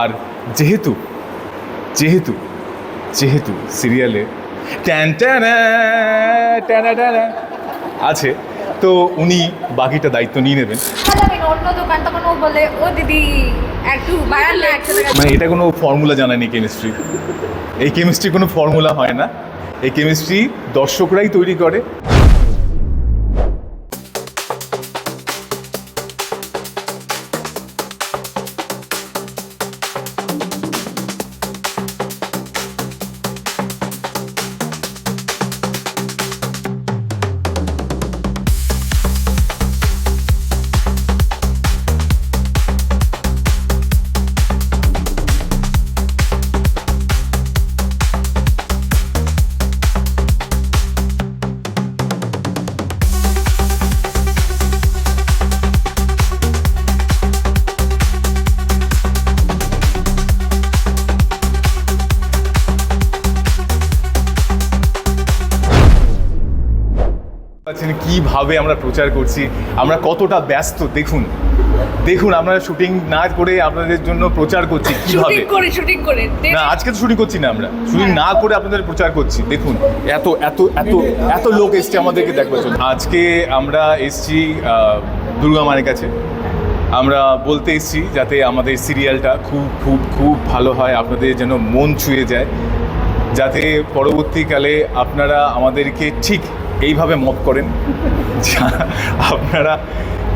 আর যেহেতু যেহেতু যেহেতু সিরিয়ালে ট্যান ট্যানা, ট্যানা ট্যানা আছে তো উনি বাকিটা দায়িত্ব নিয়ে নেবেন। মানে এটা কোনো ফর্মুলা জানা নেই কেমিস্ট্রি এই কেমিস্ট্রি কোনো ফর্মুলা হয় না। এই কেমিস্ট্রি দর্শকরাই তৈরি করে। কীভাবে আমরা প্রচার করছি আমরা কতটা ব্যস্ত দেখুন দেখুন আমরা শুটিং না করে আপনাদের জন্য প্রচার করছি কীভাবে? শুটিং করে শুটিং করে না আজকে তো শুটিং করছি না আমরা। শুটিং না করে আপনাদের প্রচার করছি দেখুন এত এত এত এত লোক এসছে আমাদেরকে দেখবার জন্য। আজকে আমরা এসছি দুর্গা মায়ের কাছে। আমরা বলতে এসছি যাতে আমাদের সিরিয়ালটা খুব খুব খুব ভালো হয় আপনাদের যেন মন ছুঁয়ে যায়। যাতে পরবর্তীকালে আপনারা আমাদেরকে ঠিক এইভাবে মত করেন আপনারা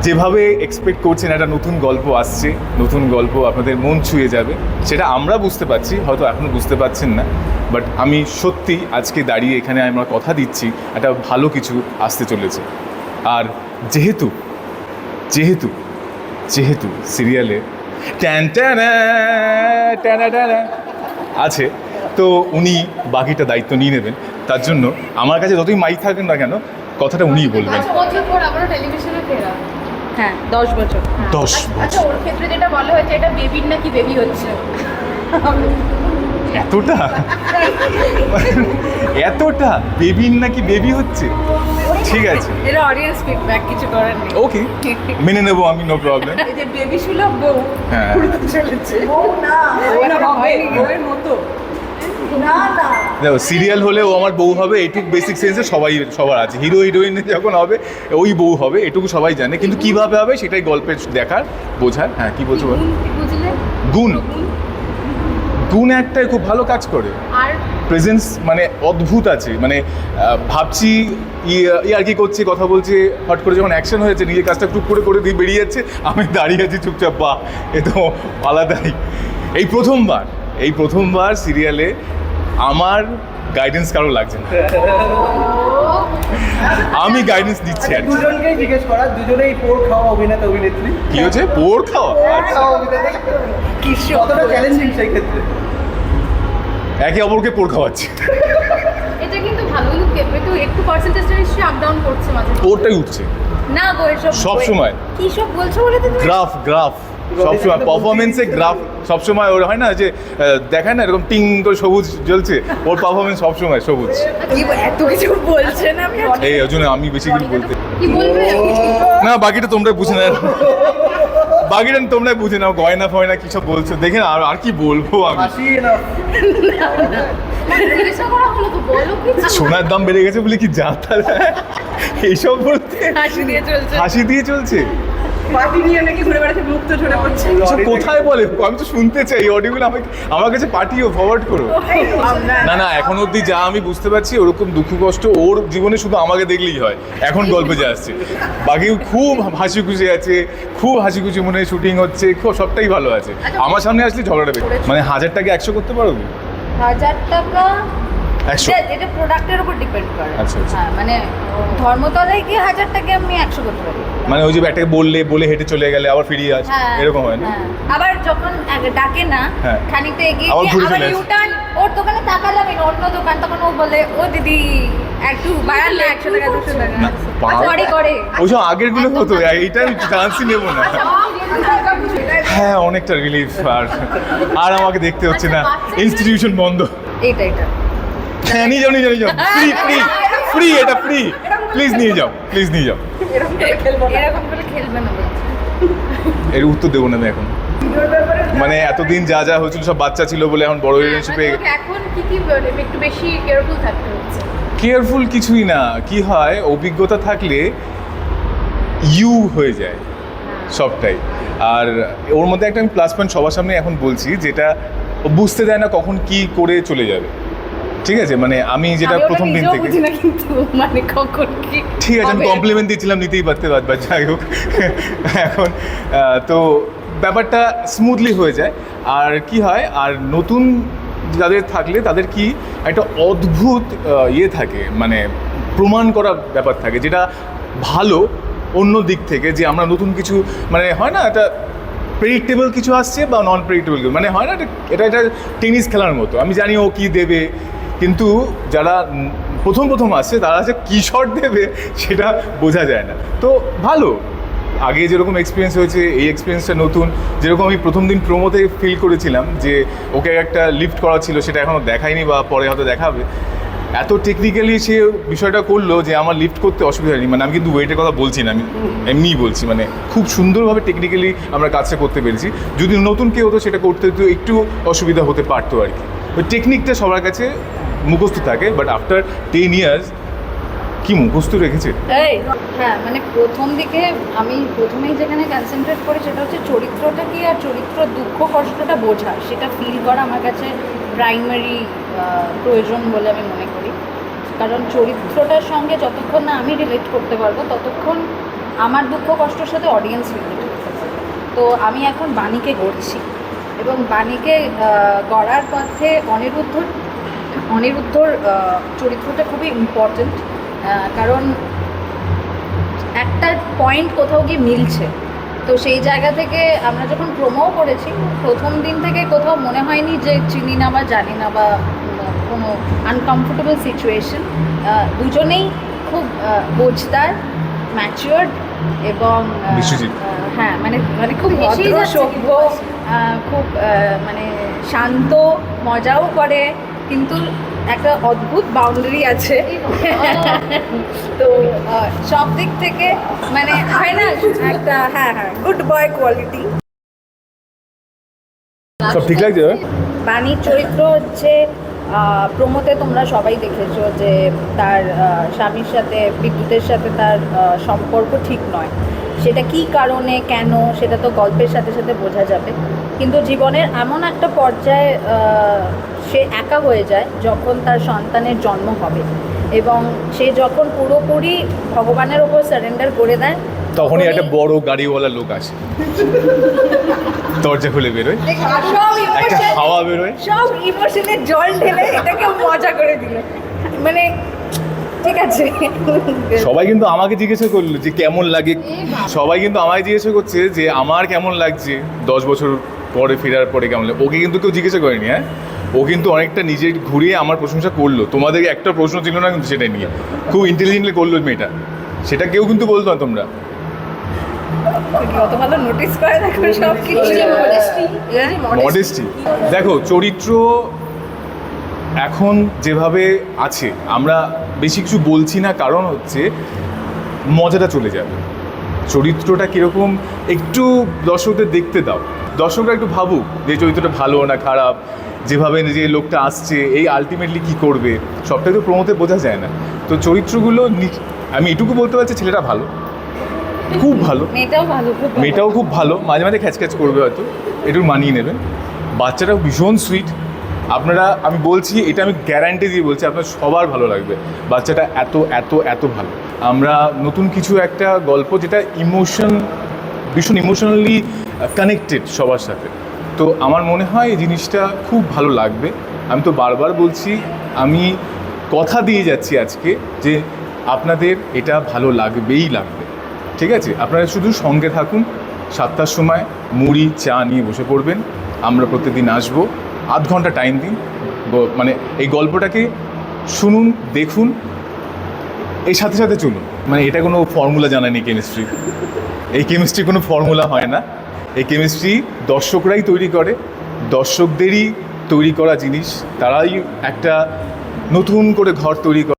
যেভাবে এক্সপেক্ট করছেন একটা নতুন গল্প আসছে নতুন গল্প আপনাদের মন ছুঁয়ে যাবে সেটা আমরা বুঝতে পারছি হয়তো এখনও বুঝতে পারছেন না বাট আমি সত্যি আজকে দাঁড়িয়ে এখানে আমরা কথা দিচ্ছি একটা ভালো কিছু আসতে চলেছে আর যেহেতু যেহেতু যেহেতু সিরিয়ালে ট্যানা ট্যানা আছে তো উনি বাকিটা দায়িত্ব নিয়ে নেবেন। তার জন্য আমার কাছে যতই মাইক থাকেন না কেন কথাটা উনিই বলবেন। হ্যাঁ দশ বছর। দশ আচ্ছা ওর ক্ষেত্রে যেটা বলা হয়েছে এটা বেবির নাকি বেবি হচ্ছে? এতটা? এতটা? বেবির নাকি বেবি হচ্ছে? ঠিক আছে। এটা অডিয়েন্স ফিডব্যাক কিছু করার নেই। ওকে মেনে নেব আমি নো প্রবলেম এই যে বেবি সুলভ বউ হ্যাঁ। চলেছে। বউ না বউয়ের মতো। না না দেখো সিরিয়াল হলে ও আমার বউ হবে এইটুকু বেসিক সেন্সে সবাই সবার আছে। হিরো হিরোইন যখন হবে ওই বউ হবে এটুকু সবাই জানে। কিন্তু কীভাবে হবে সেটাই গল্পের দেখার বোঝার। হ্যাঁ কি বলছো গুণ গুণ। একটাই খুব ভালো কাজ করে। আর? প্রেজেন্স মানে অদ্ভুত আছে। মানে ভাবছি ই- ই আর কি করছি কথা বলছি হট করে যখন অ্যাকশন হয়েছে নিজের কাজটা টুক করে করে দিয়ে বেরিয়ে যাচ্ছে আমি দাঁড়িয়ে আছি চুপচাপ বাহ এ তো আলাদাই। এই প্রথমবার এই প্রথমবার সিরিয়ালে আমার গাইডেন্স কারও লাগছে না। আমি গাইডেন্স দিচ্ছি আর কি। দুজনকেই জিজ্ঞেস করা দুজনেই পোর খাওয়া অভিনেতা অভিনেত্রী। কি হচ্ছে পোর খাওয়া? আচ্ছা। খাওয়া অভিনেতা। কতটা চ্যালেঞ্জিং সেই ক্ষেত্রে? একে অপরকে পোর খাওয়াচ্ছে। এটা কিন্তু ভালো কিন্তু কে- একটু একটু পার্সেন্টেজটা নিশ্চয়ই আপ ডাউন করছে মাঝে। পোরটাই উঠছে। না গো এসব সব সময়। কি সব বলছো বলে তো তুমি? গ্রাফ গ্রাফ সবসময় পারফরমেন্সে গ্রাফ সবসময় ওর হয় না যে দেখায় না এরকম টিং করে সবুজ জ্বলছে ওর পারফরমেন্স সবসময় সবুজ। এত কিছু বলছেন এই ওই জন্য আমি বেশি কিছু বলতে না বাকিটা তোমরা বুঝে না বাকিটা তোমরা বুঝে নাও গয়না ফয়না কি সব বলছো। দেখে না আর আর কি বলব আমি? হাসি না। মানে জিজ্ঞাসা করা হলো তো বলো কিছু সোনার দাম বেড়ে গেছে বলে কি যা এইসব বলতে হাসি দিয়ে চলছে। হাসি দিয়ে চলছে? পার্টি নিয়ে নাকি ঘুরে বেড়াচ্ছে মুখ তো ঝরে পড়ছে। কোথায় বলে? আমি তো শুনতে চাই অডিওগুলো আমাকে আমার কাছে পাঠিও ফরওয়ার্ড করো। না না এখন অবধি যা আমি বুঝতে পারছি ওরকম দুঃখ কষ্ট ওর জীবনে শুধু আমাকে দেখলেই হয়। এখন গল্পে যা আসছে। বাকি খুব হাসি খুশি আছে খুব হাসি খুশি মনে শুটিং হচ্ছে খুব সবটাই ভালো আছে। আমার সামনে আসলে ঝগড়াটা বেশি মানে হাজার টাকা একশো করতে পারো হাজার টাকা একশো। এটা- এটা প্রোডাক্টের উপর ডিপেন্ড করে। আচ্ছা, আচ্ছা। হ্যাঁ মানে ধর্মতলায় গিয়ে হাজার টাকা আমি একশো করতে পারি। মানে ওই যে একটাকে বললে বলে হেঁটে চলে গেলে আবার ফিরিয়ে আসে হ্যাঁ এরকম হয় না? হ্যাঁ। আবার যখন ডাকে না হ্যাঁ। খানিকটা এগিয়ে আবার ঘুরে চলে ইউটার্ন ওর দোকানে তাকালাম অন্য দোকান তখন ও বলে ও দিদি একটু বাড়ান না একশো টাকা দুশো টাকা। না, পা- সরি করে। ওইসব আগেরগুলো হতো এইটা আমি চান্সই নেব না। হ্যাঁ অনেকটা রিলিফ আর আর আমাকে দেখতে হচ্ছে না। ইনস্টিটিউশন বন্ধ। এইটা এটা হ্যাঁ নিয়ে যাও যাও ফ্রি ফ্রি ফ্রি এটা ফ্রি প্লিজ নিয়ে যাও প্লিজ নিয়ে যাও। এরকম করে খেলব না। এর উত্তর দেবো না আমি এখন। মানে এতদিন যা যা হয়েছিল সব বাচ্চা ছিল বলে এখন বড় রিলেশনশিপে মানে এখন কি কি বলে একটু বেশি কেয়ারফুল থাকতে হচ্ছে। কেয়ারফুল কিছুই না। কি হয় অভিজ্ঞতা থাকলে ইউ হয়ে যায় সবটাই। আর ওর মধ্যে একটা আমি প্লাস পয়েন্ট সবার সামনে এখন বলছি যেটা বুঝতে দেয় না কখন কি করে চলে যাবে। ঠিক আছে মানে আমি যেটা প্রথম দিন থেকে মানে কখন কি ঠিক আছে আমি। কমপ্লিমেন্ট দিচ্ছিলাম নিতেই পারতে পারবা যাই হোক। এখন তো ব্যাপারটা স্মুথলি হয়ে যায়। আর কি হয় আর নতুন যাদের থাকলে তাদের কি একটা অদ্ভুত ইয়ে থাকে মানে প্রমাণ করা ব্যাপার থাকে যেটা ভালো অন্য দিক থেকে যে আমরা নতুন কিছু মানে হয় না একটা প্রেডিক্টেবল কিছু আসছে বা নন প্রেডিক্টেবল কিছু মানে হয় না এটা এটা একটা টেনিস খেলার মতো। আমি জানি ও কী দেবে কিন্তু যারা প্রথম প্রথম আসছে তারা যে কী শট দেবে সেটা বোঝা যায় না। তো ভালো। আগে যেরকম এক্সপিরিয়েন্স হয়েছে, এই এক্সপিরিয়েন্সটা নতুন। যেরকম আমি প্রথম দিন প্রোমোতে ফিল করেছিলাম যে, ওকে একটা লিফট করা ছিল, সেটা এখনও দেখায়নি বা পরে হয়তো দেখাবে। এত টেকনিক্যালি সে বিষয়টা করল যে, আমার লিফট করতে অসুবিধা হয়নি। মানে আমি কিন্তু ওয়েটের কথা বলছি না, আমি এমনিই বলছি। মানে খুব সুন্দরভাবে টেকনিক্যালি আমরা কাজটা করতে পেরেছি। যদি নতুন কেউ হতো, সেটা করতে একটু অসুবিধা হতে পারতো আর কি। ওই টেকনিকটা সবার কাছে মুখস্থ থাকে বাট আফটার টেন ইয়ার্স কি মুখস্থ রেখেছে? হ্যাঁ মানে প্রথম দিকে আমি প্রথমেই যেখানে কনসেন্ট্রেট করি সেটা হচ্ছে চরিত্রটা কি আর চরিত্র দুঃখ কষ্টটা বোঝা, সেটা ফিল করা আমার কাছে প্রাইমারি প্রয়োজন বলে আমি মনে করি। কারণ চরিত্রটার সঙ্গে যতক্ষণ না আমি রিলেট করতে পারব, ততক্ষণ আমার দুঃখ কষ্টের সাথে অডিয়েন্স রিলেট করতে পারবে। তো আমি এখন বাণীকে গড়ছি এবং বাণীকে গড়ার পথে অনিরুদ্ধ অনিরুদ্ধর চরিত্রটা খুবই ইম্পর্ট্যান্ট কারণ একটা পয়েন্ট কোথাও গিয়ে মিলছে। তো সেই জায়গা থেকে আমরা যখন প্রোমোও করেছি প্রথম দিন থেকে কোথাও মনে হয়নি যে চিনি না বা জানি না বা কোনো আনকমফোর্টেবল সিচুয়েশন দুজনেই খুব বোঝদার ম্যাচিওর্ড এবং হ্যাঁ মানে মানে খুব ভদ্র সভ্য খুব মানে শান্ত মজাও করে কিন্তু একটা অদ্ভুত বাউন্ডারি আছে। তো সব দিক থেকে মানে হয় না? একটা হ্যাঁ হ্যাঁ গুড বয় কোয়ালিটি সব ঠিক লাগছে বাণীর চরিত্র হচ্ছে প্রমোতে তোমরা সবাই দেখেছ যে তার স্বামীর সাথে, বিদ্যুতের সাথে তার সম্পর্ক ঠিক নয়। সেটা কি কারণে, কেন, সেটা তো গল্পের সাথে সাথে বোঝা যাবে। কিন্তু জীবনের এমন একটা পর্যায়ে সে একা হয়ে যায় যখন তার সন্তানের জন্ম হবে। এবং সে যখন পুরোপুরি ভগবানের ওপর সারেন্ডার করে দেয় তখনই একটা বড় গাড়িওয়ালা লোক আসে। দরজা খুলে বেরোয়। একটা হাওয়া বেরোয়। সব ইমোশনের জল ঢেলে এটাকে মজা করে দিল। মানে ঠিক আছে। সবাই কিন্তু আমাকে জিজ্ঞাসা করল যে কেমন লাগে? সবাই কিন্তু আমায় জিজ্ঞাসা করছে যে আমার কেমন লাগছে? দশ বছর পরে ফেরার পরে কেমন লাগে? ওকে কিন্তু কেউ জিজ্ঞাসা করেনি হ্যাঁ? ও কিন্তু অনেকটা নিজে ঘুরিয়ে আমার প্রশংসা করল। তোমাদের একটা প্রশ্ন ছিল না কিন্তু সেটা নিয়ে। খুব ইন্টেলিজেন্টলি করল মেয়েটা। সেটা কেউ কিন্তু বলতো না তোমরা। কত ভালো নোটিস করে দেখো সব? মডেস্টি দেখো চরিত্র এখন যেভাবে আছে আমরা বেশি কিছু বলছি না কারণ হচ্ছে মজাটা চলে যাবে। চরিত্রটা কীরকম একটু দর্শকদের দেখতে দাও। দর্শকরা একটু ভাবুক যে চরিত্রটা ভালো না খারাপ যেভাবে যে লোকটা আসছে এই আলটিমেটলি কি করবে সবটাই তো প্রমোতে বোঝা যায় না। তো চরিত্রগুলো নি- আমি এটুকু বলতে পারছি ছেলেটা ভালো। খুব ভালো। মেয়েটাও খুব ভালো। মাঝে মাঝে খ্যাচখ্যাচ করবে হয়তো। একটু মানিয়ে নেবেন বাচ্চাটাও ভীষণ সুইট আপনারা আমি বলছি এটা আমি গ্যারান্টি দিয়ে বলছি আপনার সবার ভালো লাগবে। বাচ্চাটা এত এত এত ভালো। আমরা নতুন কিছু একটা গল্প যেটা ইমোশন ভীষণ ইমোশনালি কানেক্টেড সবার সাথে। তো আমার মনে হয় এই জিনিসটা খুব ভালো লাগবে। আমি তো বারবার বলছি আমি কথা দিয়ে যাচ্ছি আজকে যে আপনাদের এটা ভালো লাগবেই লাগবে। ঠিক আছে? আপনারা শুধু সঙ্গে থাকুন। সাতটার সময় মুড়ি, চা নিয়ে বসে পড়বেন। আমরা প্রতিদিন আসব। আধ ঘণ্টা টাইম দিন। মানে এই গল্পটাকে শুনুন, দেখুন। এই সাথে সাথে চলুন। মানে এটা কোনো ফর্মুলা জানা নেই কেমিস্ট্রি এই কেমিস্ট্রি কোনো ফর্মুলা হয় না। এই কেমিস্ট্রি দর্শকরাই তৈরি করে। দর্শকদেরই তৈরি করা জিনিস। তারাই একটা নতুন করে ঘর তৈরি করে।